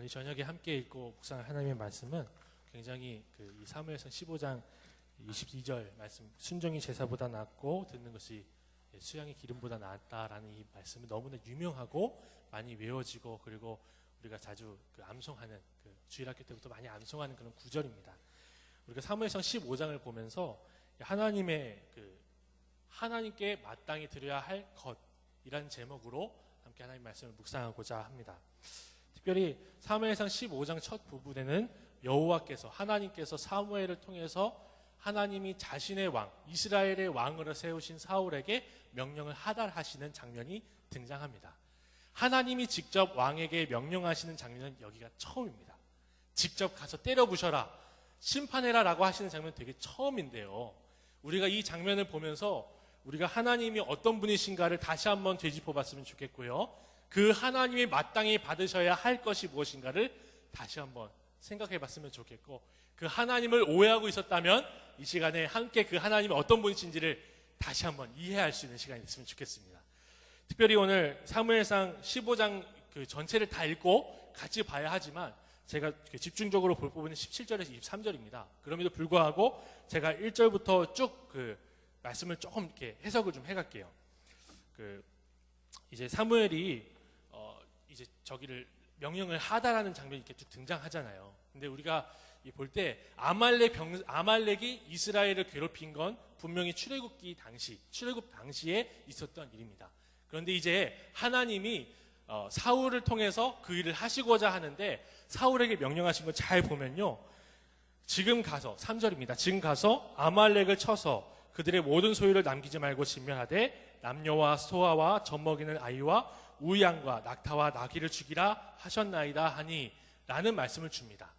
오늘 저녁에 함께 읽고 묵상할 하나님의 말씀은 굉장히 그이 사무엘상 15장 22절 말씀 순종이 제사보다 낫고 듣는 것이 수양의 기름보다 낫다라는 이 말씀이 너무나 유명하고 많이 외워지고 그리고 우리가 자주 그 암송하는 그 주일학교 때부터 많이 암송하는 그런 구절입니다. 우리가 사무엘상 15장을 보면서 하나님의 그 하나님께 마땅히 드려야 할 것이란 제목으로 함께 하나님 말씀을 묵상하고자 합니다. 특별히 사무엘상 15장 첫 부분에는 여호와께서 하나님께서 사무엘을 통해서 하나님이 자신의 왕 이스라엘의 왕으로 세우신 사울에게 명령을 하달하시는 장면이 등장합니다. 하나님이 직접 왕에게 명령하시는 장면은 여기가 처음입니다. 직접 가서 때려 부셔라 심판해라 라고 하시는 장면 되게 처음인데요. 우리가 이 장면을 보면서 우리가 하나님이 어떤 분이신가를 다시 한번 되짚어 봤으면 좋겠고요. 그 하나님이 마땅히 받으셔야 할 것이 무엇인가를 다시 한번 생각해 봤으면 좋겠고 그 하나님을 오해하고 있었다면 이 시간에 함께 그 하나님이 어떤 분이신지를 다시 한번 이해할 수 있는 시간이 됐으면 좋겠습니다. 특별히 오늘 사무엘상 15장 그 전체를 다 읽고 같이 봐야 하지만 제가 집중적으로 볼 부분은 17절에서 23절입니다. 그럼에도 불구하고 제가 1절부터 쭉 그 말씀을 조금 이렇게 해석을 좀 해갈게요. 그 이제 사무엘이 저기를 명령을 하다라는 장면이 이렇게 쭉 등장하잖아요. 근데 우리가 볼 때 아말렉 병 아말렉이 이스라엘을 괴롭힌 건 분명히 출애굽기 당시 출애굽 당시에 있었던 일입니다. 그런데 이제 하나님이 어, 사울을 통해서 그 일을 하시고자 하는데 사울에게 명령하신 걸잘 보면요. 지금 가서 3절입니다. 지금 가서 아말렉을 쳐서 그들의 모든 소유를 남기지 말고 진멸하되 남녀와 소아와 젖먹이는 아이와 우양과 낙타와 나귀를 죽이라 하셨나이다 하니 라는 말씀을 줍니다.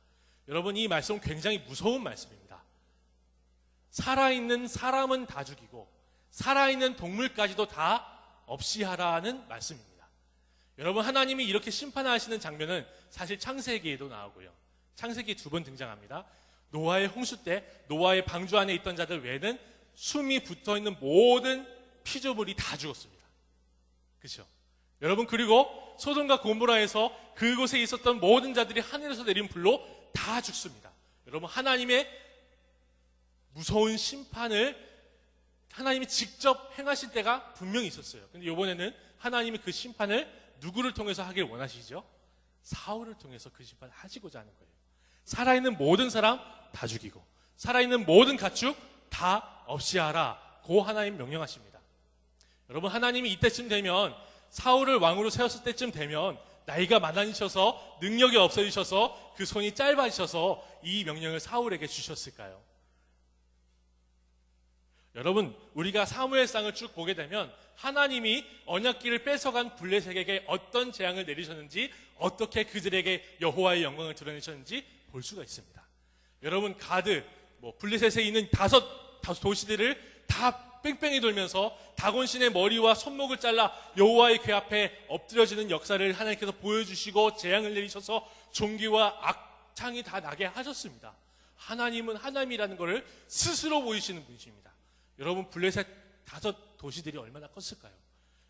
여러분 이 말씀은 굉장히 무서운 말씀입니다. 살아있는 사람은 다 죽이고 살아있는 동물까지도 다 없이 하라는 말씀입니다. 여러분 하나님이 이렇게 심판하시는 장면은 사실 창세기에도 나오고요. 창세기 두 번 등장합니다. 노아의 홍수 때 노아의 방주 안에 있던 자들 외에는 숨이 붙어 있는 모든 피조물이 다 죽었습니다. 그렇죠? 여러분 그리고 소돔과 고모라에서 그곳에 있었던 모든 자들이 하늘에서 내린 불로 다 죽습니다. 여러분 하나님의 무서운 심판을 하나님이 직접 행하실 때가 분명히 있었어요. 근데 이번에는 하나님이 그 심판을 누구를 통해서 하길 원하시죠? 사울을 통해서 그 심판을 하시고자 하는 거예요. 살아있는 모든 사람 다 죽이고 살아있는 모든 가축 다 없이 하라. 고 하나님 명령하십니다. 여러분 하나님이 이때쯤 되면 사울을 왕으로 세웠을 때쯤 되면 나이가 많아지셔서 능력이 없어지셔서 그 손이 짧아지셔서 이 명령을 사울에게 주셨을까요? 여러분 우리가 사무엘상을 쭉 보게 되면 하나님이 언약기를 뺏어간 블레셋에게 어떤 재앙을 내리셨는지 어떻게 그들에게 여호와의 영광을 드러내셨는지 볼 수가 있습니다. 여러분 가드 뭐 블레셋에 있는 다섯 다섯 도시들을 다 뺑뺑이 돌면서 다곤신의 머리와 손목을 잘라 여호와의 궤 앞에 엎드려지는 역사를 하나님께서 보여주시고 재앙을 내리셔서 종기와 악창이 다 나게 하셨습니다. 하나님은 하나님이라는 것을 스스로 보이시는 분이십니다. 여러분 블레셋 다섯 도시들이 얼마나 컸을까요?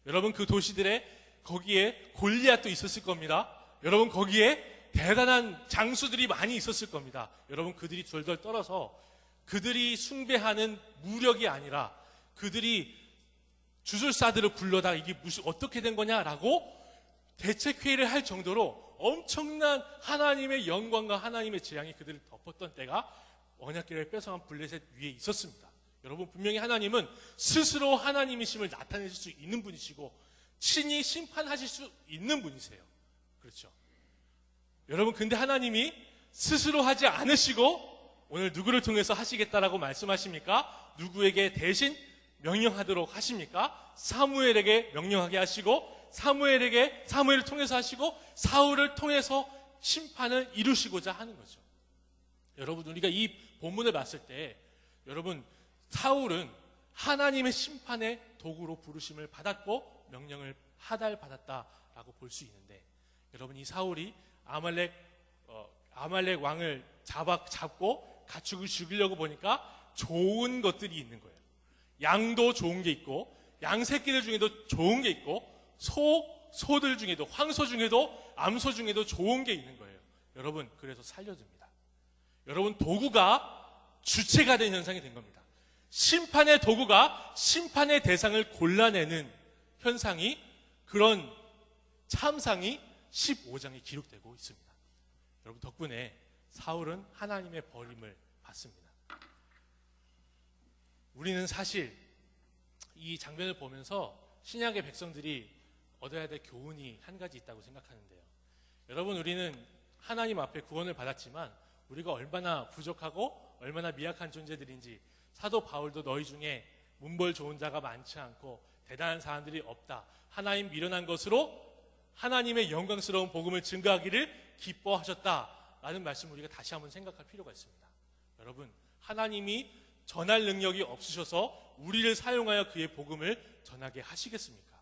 여러분 그 도시들에 거기에 골리앗도 있었을 겁니다. 여러분 거기에 대단한 장수들이 많이 있었을 겁니다. 여러분 그들이 덜덜 떨어서 그들이 숭배하는 무력이 아니라 그들이 주술사들을 불러다 이게 무슨 어떻게 된 거냐라고 대책회의를 할 정도로 엄청난 하나님의 영광과 하나님의 재앙이 그들을 덮었던 때가 언약계를 뺏어간 블레셋 위에 있었습니다. 여러분 분명히 하나님은 스스로 하나님이심을 나타내실 수 있는 분이시고 친히 심판하실 수 있는 분이세요. 그렇죠. 여러분 근데 하나님이 스스로 하지 않으시고 오늘 누구를 통해서 하시겠다라고 말씀하십니까? 누구에게 대신 명령하도록 하십니까? 사무엘에게 명령하게 하시고 사무엘에게 사무엘을 통해서 하시고 사울을 통해서 심판을 이루시고자 하는 거죠. 여러분 우리가 이 본문을 봤을 때 여러분 사울은 하나님의 심판의 도구로 부르심을 받았고 명령을 하달 받았다라고 볼 수 있는데 여러분 이 사울이 아말렉 어, 아말렉 왕을 잡아 잡고 가축을 죽이려고 보니까 좋은 것들이 있는 거예요. 양도 좋은 게 있고 양 새끼들 중에도 좋은 게 있고 소 소들 중에도 황소 중에도 암소 중에도 좋은 게 있는 거예요. 여러분 그래서 살려줍니다. 여러분 도구가 주체가 된 현상이 된 겁니다. 심판의 도구가 심판의 대상을 골라내는 현상이 그런 참상이 15장에 기록되고 있습니다. 여러분 덕분에 사울은 하나님의 버림을 받습니다. 우리는 사실 이 장면을 보면서 신약의 백성들이 얻어야 될 교훈이 한 가지 있다고 생각하는데요. 여러분 우리는 하나님 앞에 구원을 받았지만 우리가 얼마나 부족하고 얼마나 미약한 존재들인지 사도 바울도 너희 중에 문벌 좋은 자가 많지 않고 대단한 사람들이 없다. 하나님 미련한 것으로 하나님의 영광스러운 복음을 증거하기를 기뻐하셨다 라는 말씀을 우리가 다시 한번 생각할 필요가 있습니다. 여러분, 하나님이 전할 능력이 없으셔서 우리를 사용하여 그의 복음을 전하게 하시겠습니까?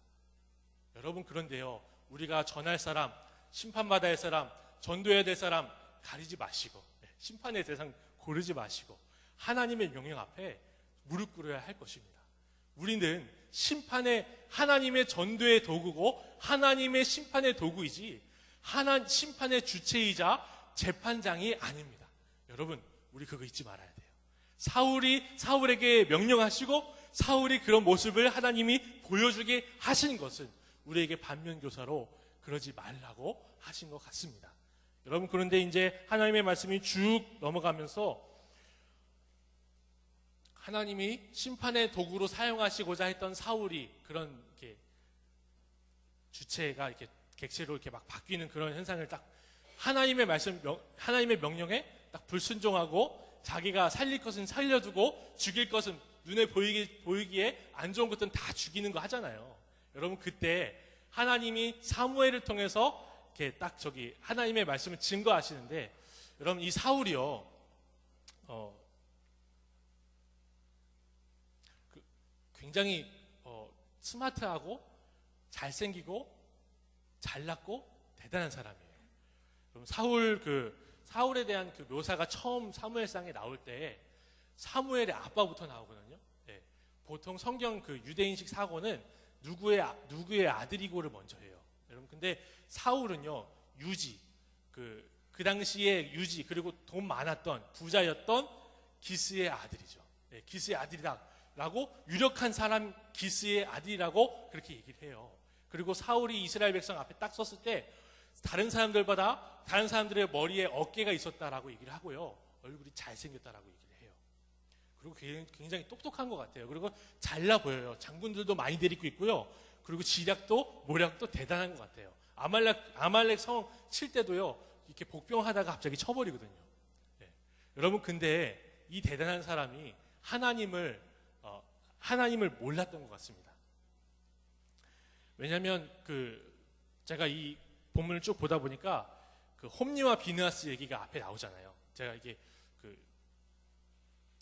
여러분, 그런데요, 우리가 전할 사람, 심판받아야 할 사람, 전도해야 될 사람 가리지 마시고, 네, 심판의 대상 고르지 마시고, 하나님의 명령 앞에 무릎 꿇어야 할 것입니다. 우리는 심판의 하나님의 전도의 도구고 하나님의 심판의 도구이지 하나 심판의 주체이자 재판장이 아닙니다. 여러분, 우리 그거 잊지 말아야 돼요. 사울이 사울에게 명령하시고 사울이 그런 모습을 하나님이 보여주게 하신 것은 우리에게 반면교사로 그러지 말라고 하신 것 같습니다. 여러분 그런데 이제 하나님의 말씀이 쭉 넘어가면서 하나님이 심판의 도구로 사용하시고자 했던 사울이 그런 이렇게 주체가 이렇게 객체로 이렇게 막 바뀌는 그런 현상을 딱 하나님의 말씀, 명- 하나님의 명령에 딱 불순종하고 자기가 살릴 것은 살려두고 죽일 것은 눈에 보이기, 보이기에 안 좋은 것들은 다 죽이는 거 하잖아요. 여러분 그때 하나님이 사무엘을 통해서 이렇게 딱 저기 하나님의 말씀을 증거하시는데 여러분 이 사울이요, 어, 그 굉장히 어, 스마트하고 잘생기고 잘났고 대단한 사람이에요. 그럼 사울 그 사울에 대한 그 묘사가 처음 사무엘상에 나올 때 사무엘의 아빠부터 나오거든요. 예. 보통 성경 그 유대인식 사고는 누구의 아- 누구의 아들이고를 먼저 해요. 여러분 근데 사울은요 유지 그, 그 당시에 유지 그리고 돈 많았던 부자였던 기스의 아들이죠. 예, 기스의 아들이다라고 유력한 사람 기스의 아들이라고 그렇게 얘기를 해요. 그리고 사울이 이스라엘 백성 앞에 딱 섰을 때 다른 사람들보다 다른 사람들의 머리에 어깨가 있었다라고 얘기를 하고요. 얼굴이 잘생겼다라고 얘기를 해요. 그리고 굉- 굉장히 똑똑한 것 같아요. 그리고 잘나 보여요. 장군들도 많이 데리고 있고요. 그리고 지략도 모략도 대단한 것 같아요. 아말렉 아말렉 성 칠 때도요. 이렇게 복병하다가 갑자기 쳐버리거든요. 예. 여러분 근데 이 대단한 사람이 하나님을 어, 하나님을 몰랐던 것 같습니다. 왜냐하면 그 제가 이 본문을 쭉 보다 보니까 그 홈리와 비느하스 얘기가 앞에 나오잖아요. 제가 이게 그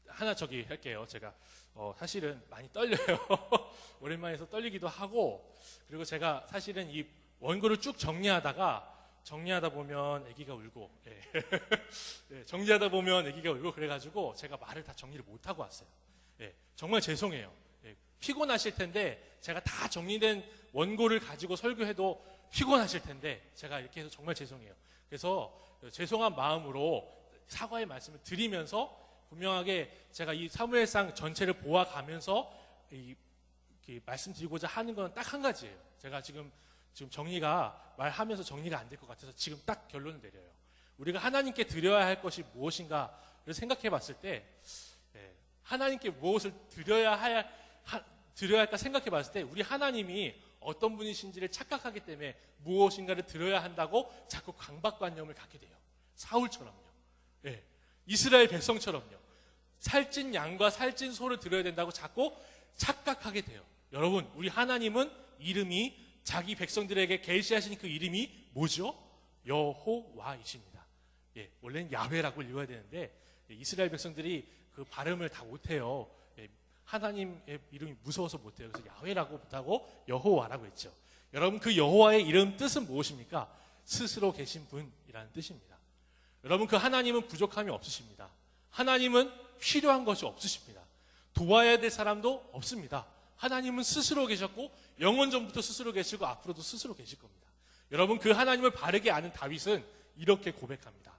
하나 저기 할게요. 제가 어, 사실은 많이 떨려요. 오랜만에 해서 떨리기도 하고 그리고 제가 사실은 이 원고를 쭉 정리하다가 정리하다 보면 아기가 울고 예. 예, 정리하다 보면 아기가 울고 그래가지고 제가 말을 다 정리를 못 하고 왔어요. 예, 정말 죄송해요. 예, 피곤하실 텐데 제가 다 정리된 원고를 가지고 설교해도 피곤하실 텐데 제가 이렇게 해서 정말 죄송해요. 그래서 죄송한 마음으로 사과의 말씀을 드리면서 분명하게 제가 이 사무엘상 전체를 보아가면서 이, 말씀드리고자 하는 건 딱 한 가지예요. 제가 지금 지금 정리가 말하면서 정리가 안 될 것 같아서 지금 딱 결론을 내려요. 우리가 하나님께 드려야 할 것이 무엇인가를 생각해 봤을 때 예, 하나님께 무엇을 드려야 할 하- 드려야 할까 생각해 봤을 때 우리 하나님이 어떤 분이신지를 착각하기 때문에 무엇인가를 드려야 한다고 자꾸 강박관념을 갖게 돼요. 사울처럼요. 예, 이스라엘 백성처럼요. 살찐 양과 살찐 소를 드려야 된다고 자꾸 착각하게 돼요. 여러분, 우리 하나님은 이름이 자기 백성들에게 계시하신 그 이름이 뭐죠? 여호와이십니다. 예, 원래는 야훼라고 읽어야 되는데 예, 이스라엘 백성들이 그 발음을 다 못해요. 예, 하나님의 이름이 무서워서 못해요. 그래서 야훼라고 못하고 여호와라고 했죠. 여러분 그 여호와의 이름 뜻은 무엇입니까? 스스로 계신 분이라는 뜻입니다. 여러분 그 하나님은 부족함이 없으십니다. 하나님은 필요한 것이 없으십니다. 도와야 될 사람도 없습니다. 하나님은 스스로 계셨고 영원 전부터 스스로 계시고 앞으로도 스스로 계실 겁니다. 여러분 그 하나님을 바르게 아는 다윗은 이렇게 고백합니다.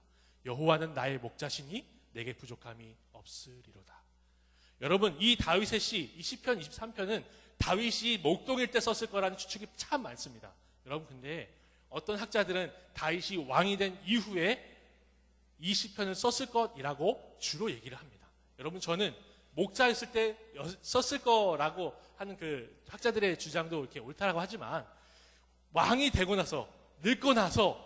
여호와는 나의 목자시니 내게 부족함이 없으리로다. 여러분 이 다윗의 시, 이 시편 23편은 다윗이 목동일 때 썼을 거라는 추측이 참 많습니다. 여러분 근데 어떤 학자들은 다윗이 왕이 된 이후에 이 시편을 썼을 것이라고 주로 얘기를 합니다. 여러분 저는 목자였을 때 썼을 거라고 하는 그 학자들의 주장도 이렇게 옳다라고 하지만 왕이 되고 나서 늙고 나서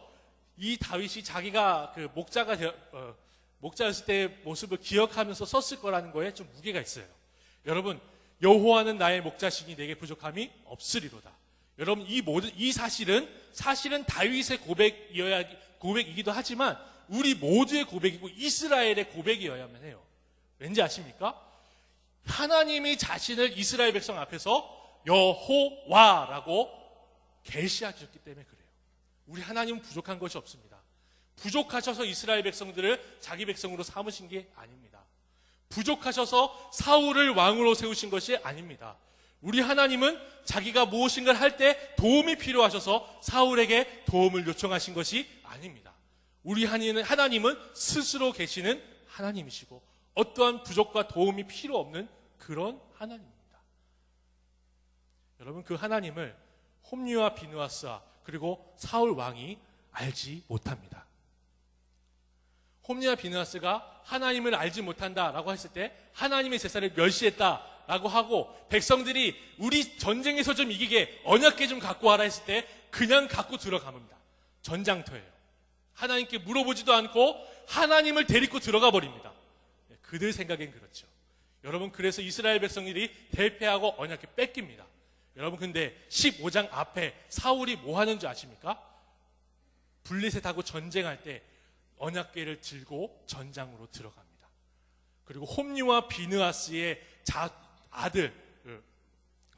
이 다윗이 자기가 그 목자가 되어, 어, 목자였을 때의 모습을 기억하면서 썼을 거라는 거에 좀 무게가 있어요. 여러분 여호와는 나의 목자시니 내게 부족함이 없으리로다. 여러분 이 모든 이 사실은 사실은 다윗의 고백이어야 고백이기도 하지만 우리 모두의 고백이고 이스라엘의 고백이어야만 해요. 왠지 아십니까? 하나님이 자신을 이스라엘 백성 앞에서 여호와라고 계시하셨기 때문에 그래요. 우리 하나님은 부족한 것이 없습니다. 부족하셔서 이스라엘 백성들을 자기 백성으로 삼으신 게 아닙니다. 부족하셔서 사울을 왕으로 세우신 것이 아닙니다. 우리 하나님은 자기가 무엇인가를 할 때 도움이 필요하셔서 사울에게 도움을 요청하신 것이 아닙니다. 우리 하나님은 스스로 계시는 하나님이시고 어떠한 부족과 도움이 필요 없는 그런 하나님입니다. 여러분 그 하나님을 홈리와 비누아스와 그리고 사울 왕이 알지 못합니다. 홈리와 비누아스가 하나님을 알지 못한다라고 했을 때 하나님의 제사를 멸시했다라고 하고 백성들이 우리 전쟁에서 좀 이기게 언약계 좀 갖고 와라 했을 때 그냥 갖고 들어갑니다. 전장터예요. 하나님께 물어보지도 않고 하나님을 데리고 들어가 버립니다. 네, 그들 생각엔 그렇죠. 여러분 그래서 이스라엘 백성들이 대패하고 언약계 뺏깁니다. 여러분 근데 15장 앞에 사울이 뭐 하는 줄 아십니까? 블레셋하고 전쟁할 때 언약계를 들고 전장으로 들어갑니다. 그리고 홈리와 비느아스의 자, 아들 그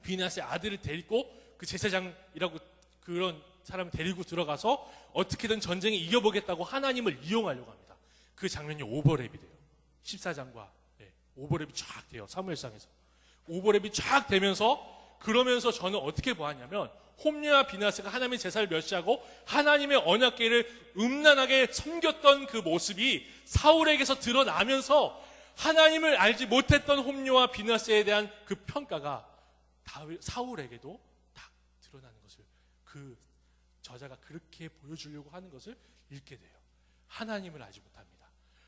비느아스의 아들을 데리고 그 제사장이라고 그런 사람을 데리고 들어가서 어떻게든 전쟁에 이겨보겠다고 하나님을 이용하려고 합니다. 그 장면이 오버랩이 돼요. 14장과 네, 오버랩이 쫙 돼요. 사무엘상에서. 오버랩이 쫙 되면서 그러면서 저는 어떻게 보았냐면 홈리와 비나스가 하나님의 제사를 멸시하고 하나님의 언약계를 음란하게 섬겼던 그 모습이 사울에게서 드러나면서 하나님을 알지 못했던 홈리와 비나스에 대한 그 평가가 사울에게도 딱 드러나는 것을 그 저자가 그렇게 보여주려고 하는 것을 읽게 돼요. 하나님을 알지 못합니다.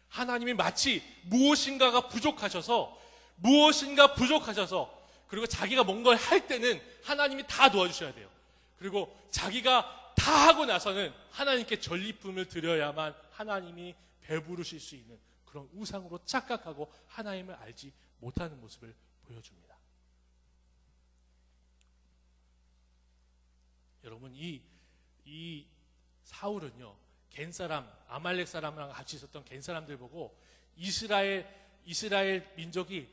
하나님이 마치 무엇인가가 부족하셔서 무엇인가 부족하셔서 그리고 자기가 뭔가를 할 때는 하나님이 다 도와주셔야 돼요. 그리고 자기가 다 하고 나서는 하나님께 전리품을 드려야만 하나님이 배부르실 수 있는 그런 우상으로 착각하고 하나님을 알지 못하는 모습을 보여줍니다. 여러분 이, 이 사울은요 겐 사람 아말렉 사람이랑 같이 있었던 겐 사람들 보고 이스라엘 이스라엘 민족이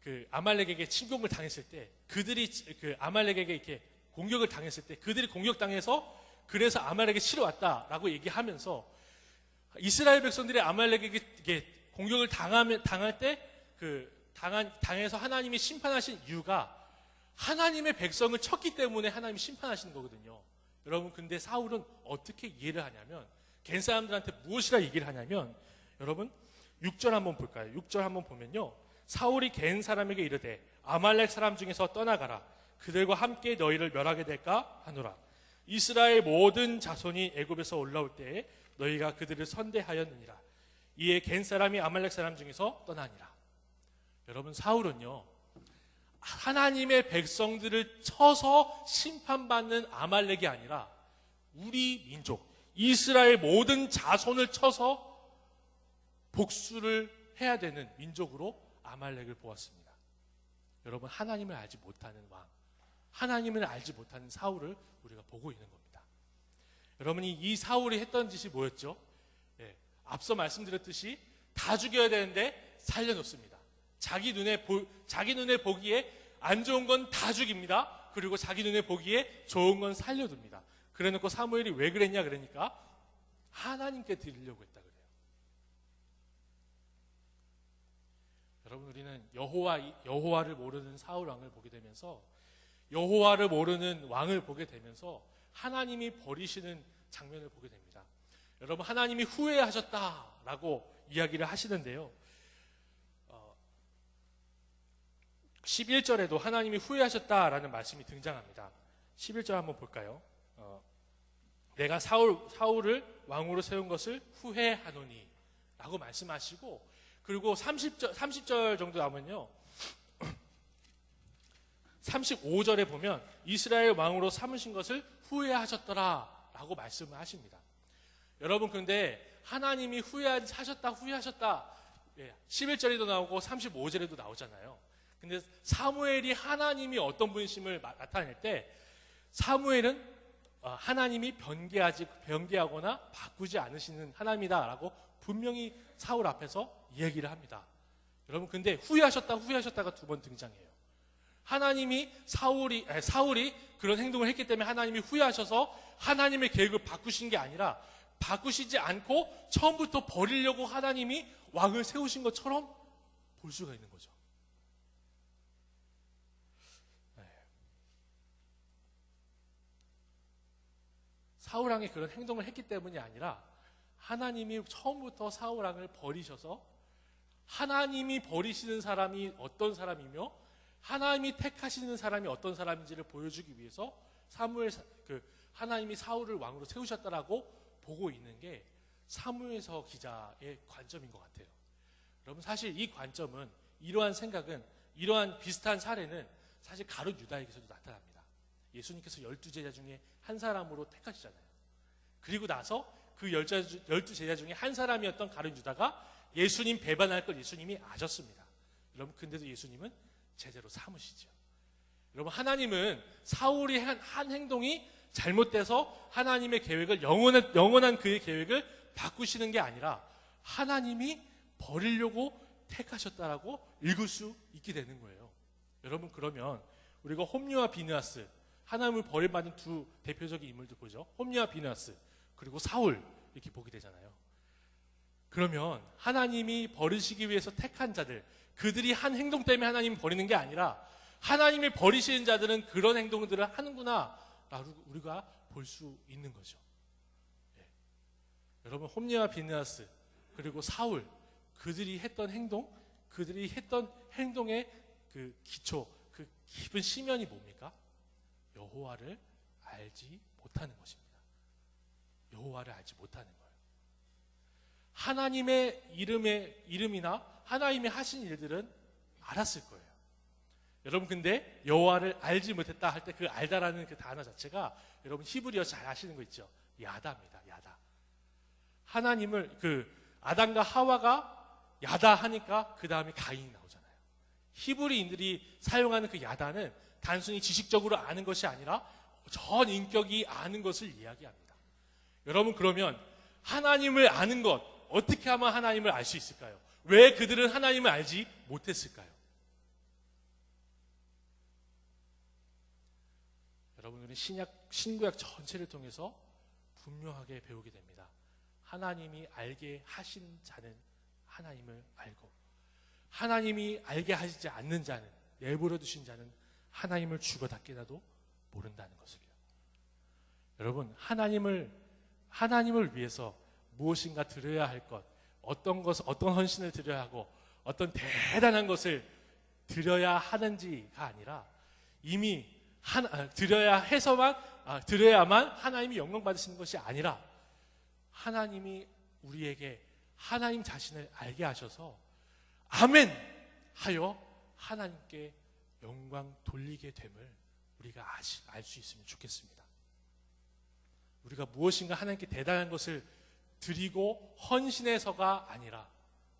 그 아말렉에게 침공을 당했을 때 그들이 그 아말렉에게 이렇게 공격을 당했을 때 그들이 공격당해서 그래서 아말렉에 치러 왔다라고 얘기하면서 이스라엘 백성들이 아말렉에게 공격을 당하면 당할 때 그 당한 당해서 하나님이 심판하신 이유가 하나님의 백성을 쳤기 때문에 하나님이 심판하시는 거거든요. 여러분 근데 사울은 어떻게 이해를 하냐면 겐 사람들한테 무엇이라 얘기를 하냐면 여러분 6절 한번 볼까요? 6절 한번 보면요. 사울이 갠 사람에게 이르되 아말렉 사람 중에서 떠나가라 그들과 함께 너희를 멸하게 될까 하노라. 이스라엘 모든 자손이 애굽에서 올라올 때에 너희가 그들을 선대하였느니라. 이에 갠 사람이 아말렉 사람 중에서 떠나니라. 여러분 사울은요 하나님의 백성들을 쳐서 심판받는 아말렉이 아니라 우리 민족 이스라엘 모든 자손을 쳐서 복수를 해야 되는 민족으로 아말렉을 보았습니다. 여러분 하나님을 알지 못하는 왕, 하나님을 알지 못하는 사울을 우리가 보고 있는 겁니다. 여러분이 이 사울이 했던 짓이 뭐였죠? 예, 앞서 말씀드렸듯이 다 죽여야 되는데 살려놓습니다. 자기 눈에 보, 자기 눈에 보기에 안 좋은 건 다 죽입니다. 그리고 자기 눈에 보기에 좋은 건 살려둡니다. 그래놓고 사무엘이 왜 그랬냐 그러니까 하나님께 드리려고 했다. 여러분 우리는 여호와 여호와를 모르는 사울 왕을 보게 되면서 여호와를 모르는 왕을 보게 되면서 하나님이 버리시는 장면을 보게 됩니다. 여러분 하나님이 후회하셨다라고 이야기를 하시는데요. 어, 11절에도 하나님이 후회하셨다라는 말씀이 등장합니다. 11절 한번 볼까요? 어, 내가 사울 사울을 왕으로 세운 것을 후회하노니 라고 말씀하시고 그리고 30절 30절 정도 나면요. 35절에 보면 이스라엘 왕으로 삼으신 것을 후회하셨더라 라고 말씀을 하십니다. 여러분 근데 하나님이 후회하셨다 후회하셨다 11절에도 나오고 35절에도 나오잖아요. 근데 사무엘이 하나님이 어떤 분이심을 나타낼 때 사무엘은 어, 하나님이 변개하지 변개하거나 바꾸지 않으시는 하나님이다라고 분명히 사울 앞에서 얘기를 합니다. 여러분 근데 후회하셨다 후회하셨다가 두 번 등장해요. 하나님이 사울이 아니, 사울이 그런 행동을 했기 때문에 하나님이 후회하셔서 하나님의 계획을 바꾸신 게 아니라 바꾸시지 않고 처음부터 버리려고 하나님이 왕을 세우신 것처럼 볼 수가 있는 거죠. 네. 사울왕이 그런 행동을 했기 때문이 아니라 하나님이 처음부터 사울왕을 버리셔서 하나님이 버리시는 사람이 어떤 사람이며 하나님이 택하시는 사람이 어떤 사람인지를 보여주기 위해서 사무엘 그 하나님이 사울을 왕으로 세우셨다라고 보고 있는 게 사무엘서 기자의 관점인 것 같아요. 여러분 사실 이 관점은 이러한 생각은 이러한 비슷한 사례는 사실 가룟 유다에게서도 나타납니다. 예수님께서 열두 제자 중에 한 사람으로 택하시잖아요. 그리고 나서 그 열두 제자 중에 한 사람이었던 가룟 유다가 예수님 배반할 걸 예수님이 아셨습니다. 여러분 근데도 예수님은 제대로 삼으시죠. 여러분 하나님은 사울이 한, 한 행동이 잘못돼서 하나님의 계획을 영원한, 영원한 그의 계획을 바꾸시는 게 아니라 하나님이 버리려고 택하셨다라고 읽을 수 있게 되는 거예요. 여러분 그러면 우리가 홈리와 비느하스 하나님을 버림받은 두 대표적인 인물들 보죠. 홈리와 비느하스 그리고 사울 이렇게 보게 되잖아요. 그러면 하나님이 버리시기 위해서 택한 자들 그들이 한 행동 때문에 하나님 버리는 게 아니라 하나님이 버리시는 자들은 그런 행동들을 하는구나 라고 우리가 볼 수 있는 거죠. 예. 여러분 홈리와 비느하스 그리고 사울 그들이 했던 행동 그들이 했던 행동의 그 기초 그 깊은 심연이 뭡니까? 여호와를 알지 못하는 것입니다. 여호와를 알지 못하는 거예요. 하나님의 이름의 이름이나 하나님이 하신 일들은 알았을 거예요. 여러분 근데 여호와를 알지 못했다 할 때 그 알다라는 그 단어 자체가 여러분 히브리어 잘 아시는 거 있죠? 야다입니다. 야다. 하나님을 그 아담과 하와가 야다 하니까 그 다음에 가인이 나오잖아요. 히브리인들이 사용하는 그 야다는 단순히 지식적으로 아는 것이 아니라 전 인격이 아는 것을 이야기합니다. 여러분 그러면 하나님을 아는 것 어떻게 하면 하나님을 알 수 있을까요? 왜 그들은 하나님을 알지 못했을까요? 여러분들은 신약, 신구약 전체를 통해서 분명하게 배우게 됩니다. 하나님이 알게 하신 자는 하나님을 알고, 하나님이 알게 하시지 않는 자는, 내버려 두신 자는 하나님을 죽어 닫게라도 모른다는 것을요. 여러분, 하나님을, 하나님을 위해서 무엇인가 들어야 할 것, 어떤 것을 어떤 헌신을 드려야 하고 어떤 대단한 것을 드려야 하는지가 아니라 이미 하나, 아, 드려야 해서만 아, 드려야만 하나님이 영광 받으시는 것이 아니라 하나님이 우리에게 하나님 자신을 알게 하셔서 아멘 하여 하나님께 영광 돌리게 됨을 우리가 알 수 있으면 좋겠습니다. 우리가 무엇인가 하나님께 대단한 것을 드리고 헌신해서가 아니라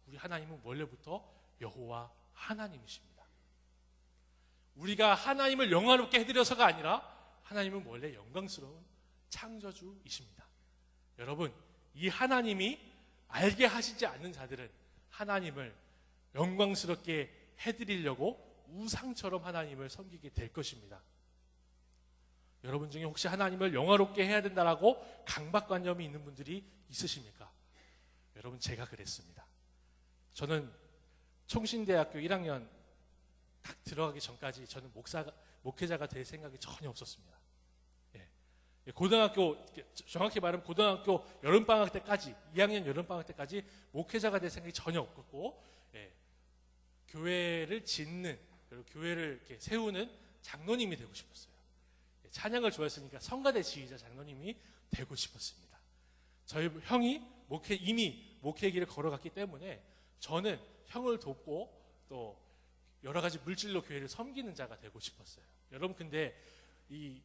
우리 하나님은 원래부터 여호와 하나님이십니다. 우리가 하나님을 영화롭게 해드려서가 아니라 하나님은 원래 영광스러운 창조주이십니다. 여러분, 이 하나님이 알게 하시지 않는 자들은 하나님을 영광스럽게 해드리려고 우상처럼 하나님을 섬기게 될 것입니다. 여러분 중에 혹시 하나님을 영화롭게 해야 된다라고 강박관념이 있는 분들이 있으십니까? 여러분 제가 그랬습니다. 저는 총신대학교 1학년 딱 들어가기 전까지 저는 목사가 목회자가 될 생각이 전혀 없었습니다. 예. 예, 고등학교 정확히 말하면 고등학교 여름 방학 때까지 2학년 여름 방학 때까지 목회자가 될 생각이 전혀 없었고 예, 교회를 짓는 그리고 교회를 세우는 장로님이 되고 싶었어요. 예, 찬양을 좋아했으니까 성가대 지휘자 장로님이 되고 싶었습니다. 저희 형이 목회 이미 목회 길을 걸어갔기 때문에 저는 형을 돕고 또 여러 가지 물질로 교회를 섬기는 자가 되고 싶었어요. 여러분 근데 이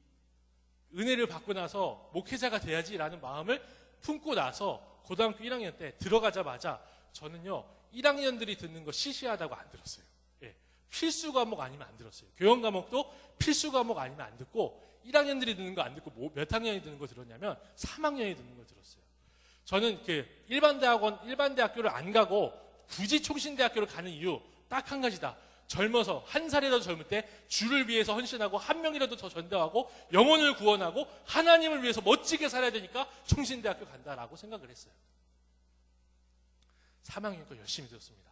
은혜를 받고 나서 목회자가 돼야지라는 마음을 품고 나서 고등학교 1학년 때 들어가자마자 저는요 1학년들이 듣는 거 시시하다고 안 들었어요. 예, 필수 과목 아니면 안 들었어요. 교양 과목도 필수 과목 아니면 안 듣고 1학년들이 듣는 거 안 듣고 뭐- 몇 학년이 듣는 거 들었냐면 3학년이 듣는 거 들었어요. 저는 그 일반 대학원 일반 대학교를 안 가고 굳이 총신대학교를 가는 이유 딱 한 가지다. 젊어서 한 살이라도 젊을 때 주를 위해서 헌신하고 한 명이라도 더 전도하고 영혼을 구원하고 하나님을 위해서 멋지게 살아야 되니까 총신대학교 간다라고 생각을 했어요. 3학년 거 열심히 들었습니다.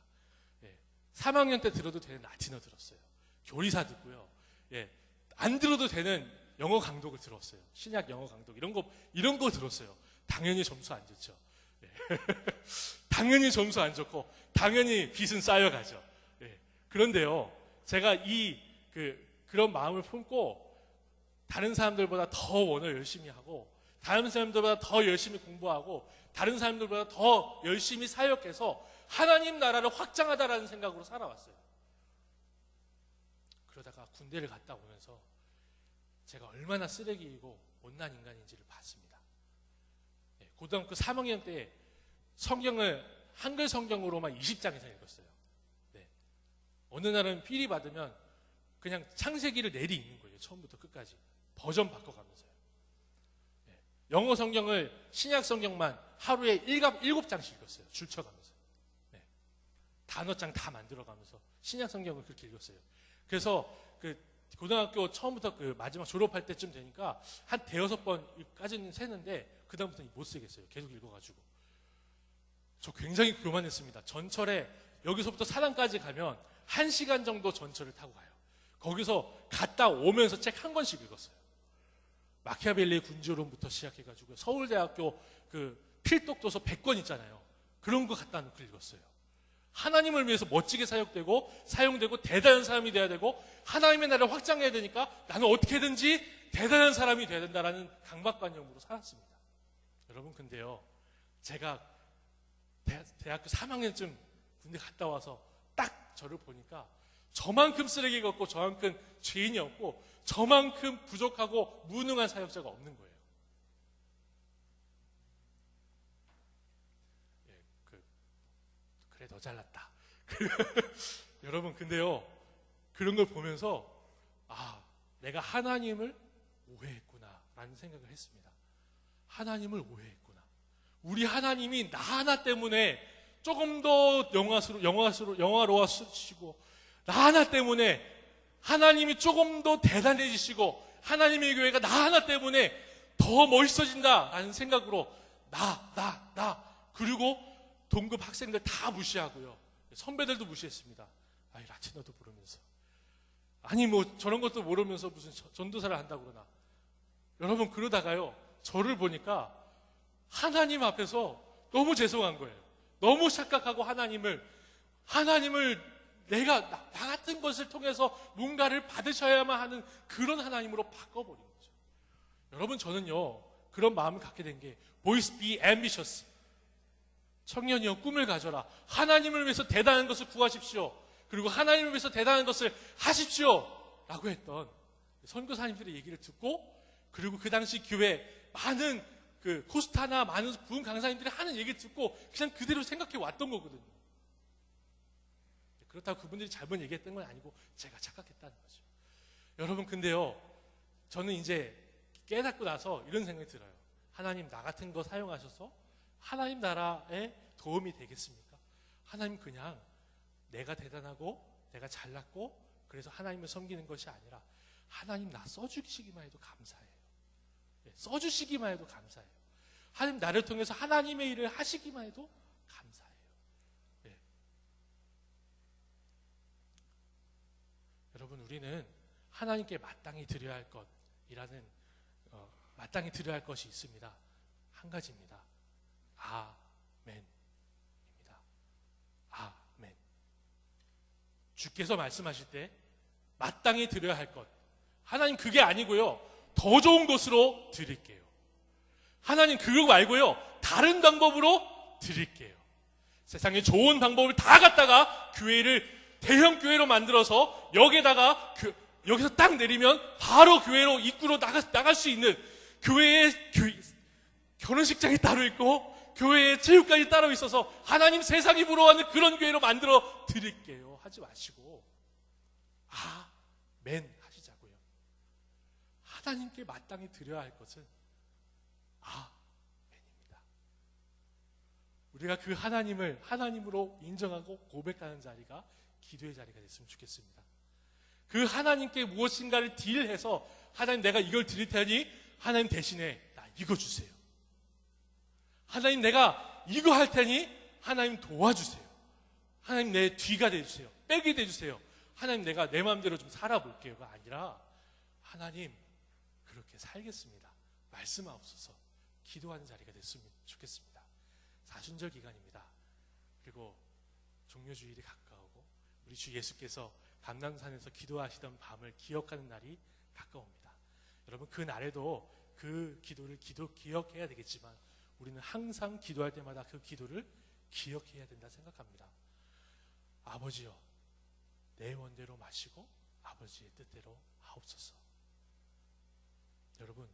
예, 3학년 때 들어도 되는 라틴어 들었어요. 교리사 듣고요. 예, 안 들어도 되는 영어 강독을 들었어요. 신약 영어 강독 이런 거 이런 거 들었어요. 당연히 점수 안 좋죠. 예. 당연히 점수 안 좋고 당연히 빚은 쌓여가죠. 예. 그런데요, 제가 이 그, 그런 마음을 품고 다른 사람들보다 더 원을 열심히 하고 다른 사람들보다 더 열심히 공부하고 다른 사람들보다 더 열심히 사역해서 하나님 나라를 확장하다라는 생각으로 살아왔어요. 그러다가 군대를 갔다 오면서 제가 얼마나 쓰레기이고 못난 인간인지를 봤습니다. 예, 고등학교 3학년 때 성경을 한글 성경으로만 20장 이상 읽었어요. 네. 어느 날은 필이 받으면 그냥 창세기를 내리 읽는 거예요. 처음부터 끝까지. 버전 바꿔가면서요. 네. 영어 성경을 신약 성경만 하루에 일곱, 일곱 장씩 읽었어요. 줄쳐가면서. 네. 단어장 다 만들어가면서 신약 성경을 그렇게 읽었어요. 그래서 그 고등학교 처음부터 그 마지막 졸업할 때쯤 되니까 한 대여섯 번까지는 세는데 그다음부터는 못 쓰겠어요. 계속 읽어가지고. 저 굉장히 교만했습니다. 전철에 여기서부터 사당까지 가면 한 시간 정도 전철을 타고 가요. 거기서 갔다 오면서 책 한 권씩 읽었어요. 마키아벨리 군주론부터 시작해가지고 서울대학교 그 필독도서 100권 있잖아요. 그런 거 갖다 놓고 읽었어요. 하나님을 위해서 멋지게 사역되고 사용되고 대단한 사람이 돼야 되고 하나님의 나라를 확장해야 되니까 나는 어떻게든지 대단한 사람이 돼야 된다라는 강박관념으로 살았습니다. 여러분 근데요 제가 대, 대학교 3학년쯤 군대 갔다 와서 딱 저를 보니까 저만큼 쓰레기가 없고 저만큼 죄인이 없고 저만큼 부족하고 무능한 사역자가 없는 거예요. 예, 그, 그래 너 잘났다. 여러분 근데요 그런 걸 보면서 아 내가 하나님을 오해했구나 라는 생각을 했습니다. 하나님을 오해했구나. 우리 하나님이 나 하나 때문에 조금 더 영화스러, 영화스러, 영화로워지시고 나 하나 때문에 하나님이 조금 더 대단해지시고 하나님의 교회가 나 하나 때문에 더 멋있어진다라는 생각으로 나, 나, 나 그리고 동급 학생들 다 무시하고요. 선배들도 무시했습니다. 아이 라틴어도 모르면서 아니 뭐 저런 것도 모르면서 무슨 저- 전도사를 한다고 그러나 여러분 그러다가요 저를 보니까 하나님 앞에서 너무 죄송한 거예요. 너무 착각하고 하나님을 하나님을 내가 나, 나 같은 것을 통해서 뭔가를 받으셔야만 하는 그런 하나님으로 바꿔버린 거죠. 여러분 저는요 그런 마음을 갖게 된 게 boys be ambitious 청년이여 꿈을 가져라 하나님을 위해서 대단한 것을 구하십시오 그리고 하나님을 위해서 대단한 것을 하십시오 라고 했던 선교사님들의 얘기를 듣고 그리고 그 당시 교회 많은 그 코스타나 많은 부흥 강사님들이 하는 얘기를 듣고 그냥 그대로 생각해 왔던 거거든요 그렇다고 그분들이 잘못 얘기했던 건 아니고 제가 착각했다는 거죠. 여러분 근데요. 저는 이제 깨닫고 나서 이런 생각이 들어요. 하나님 나 같은 거 사용하셔서 하나님 나라에 도움이 되겠습니까? 하나님 그냥 내가 대단하고 내가 잘났고 그래서 하나님을 섬기는 것이 아니라 하나님 나 써주시기만 해도 감사해요. 예, 써주시기만 해도 감사해요. 하나님 나를 통해서 하나님의 일을 하시기만 해도 감사해요. 예. 여러분 우리는 하나님께 마땅히 드려야 할 것이라는 어, 마땅히 드려야 할 것이 있습니다. 한 가지입니다. 아멘입니다. 아멘. 주께서 말씀하실 때 마땅히 드려야 할 것. 하나님 그게 아니고요. 더 좋은 것으로 드릴게요. 하나님 그거 말고요. 다른 방법으로 드릴게요. 세상에 좋은 방법을 다 갖다가 교회를 대형 교회로 만들어서 여기다가 교- 여기서 딱 내리면 바로 교회로 입구로 나가, 나갈 수 있는 교회에 교- 결혼식장이 따로 있고 교회에 체육관이 따로 있어서 하나님 세상이 부러워하는 그런 교회로 만들어 드릴게요. 하지 마시고 아멘 하시자고요. 하나님께 마땅히 드려야 할 것은 아멘입니다. 우리가 그 하나님을 하나님으로 인정하고 고백하는 자리가 기도의 자리가 됐으면 좋겠습니다. 그 하나님께 무엇인가를 딜해서 하나님 내가 이걸 드릴 테니 하나님 대신에 나 이거 주세요. 하나님 내가 이거 할 테니 하나님 도와주세요. 하나님 내 뒤가 돼주세요. 백이 돼주세요. 하나님 내가 내 마음대로 좀 살아볼게요가 아니라 하나님 그렇게 살겠습니다. 말씀하옵소서 기도하는 자리가 됐으면 좋겠습니다. 사순절 기간입니다. 그리고 종료주일이 가까우고 우리 주 예수께서 감남산에서 기도하시던 밤을 기억하는 날이 가까웁니다. 여러분 그 날에도 그 기도를 기도 기억해야 되겠지만 우리는 항상 기도할 때마다 그 기도를 기억해야 된다 생각합니다. 아버지여 내 원대로 마시고 아버지의 뜻대로 하옵소서. 여러분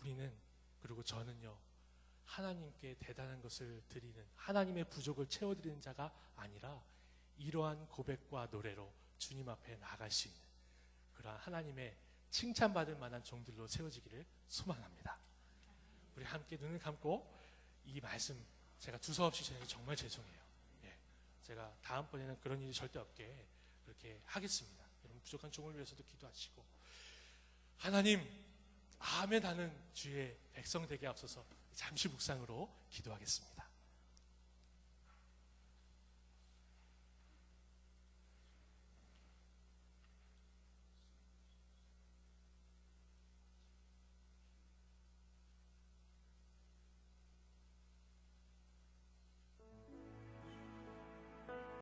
우리는 그리고 저는요 하나님께 대단한 것을 드리는 하나님의 부족을 채워드리는 자가 아니라 이러한 고백과 노래로 주님 앞에 나갈 수 있는 그러한 하나님의 칭찬받을 만한 종들로 세워지기를 소망합니다. 우리 함께 눈을 감고 이 말씀 제가 두서 없이 전하기 정말 죄송해요. 예, 제가 다음번에는 그런 일이 절대 없게 그렇게 하겠습니다. 여러분 부족한 종을 위해서도 기도하시고 하나님 아멘 하는 주의 백성 되게 앞서서 잠시 묵상으로 기도하겠습니다.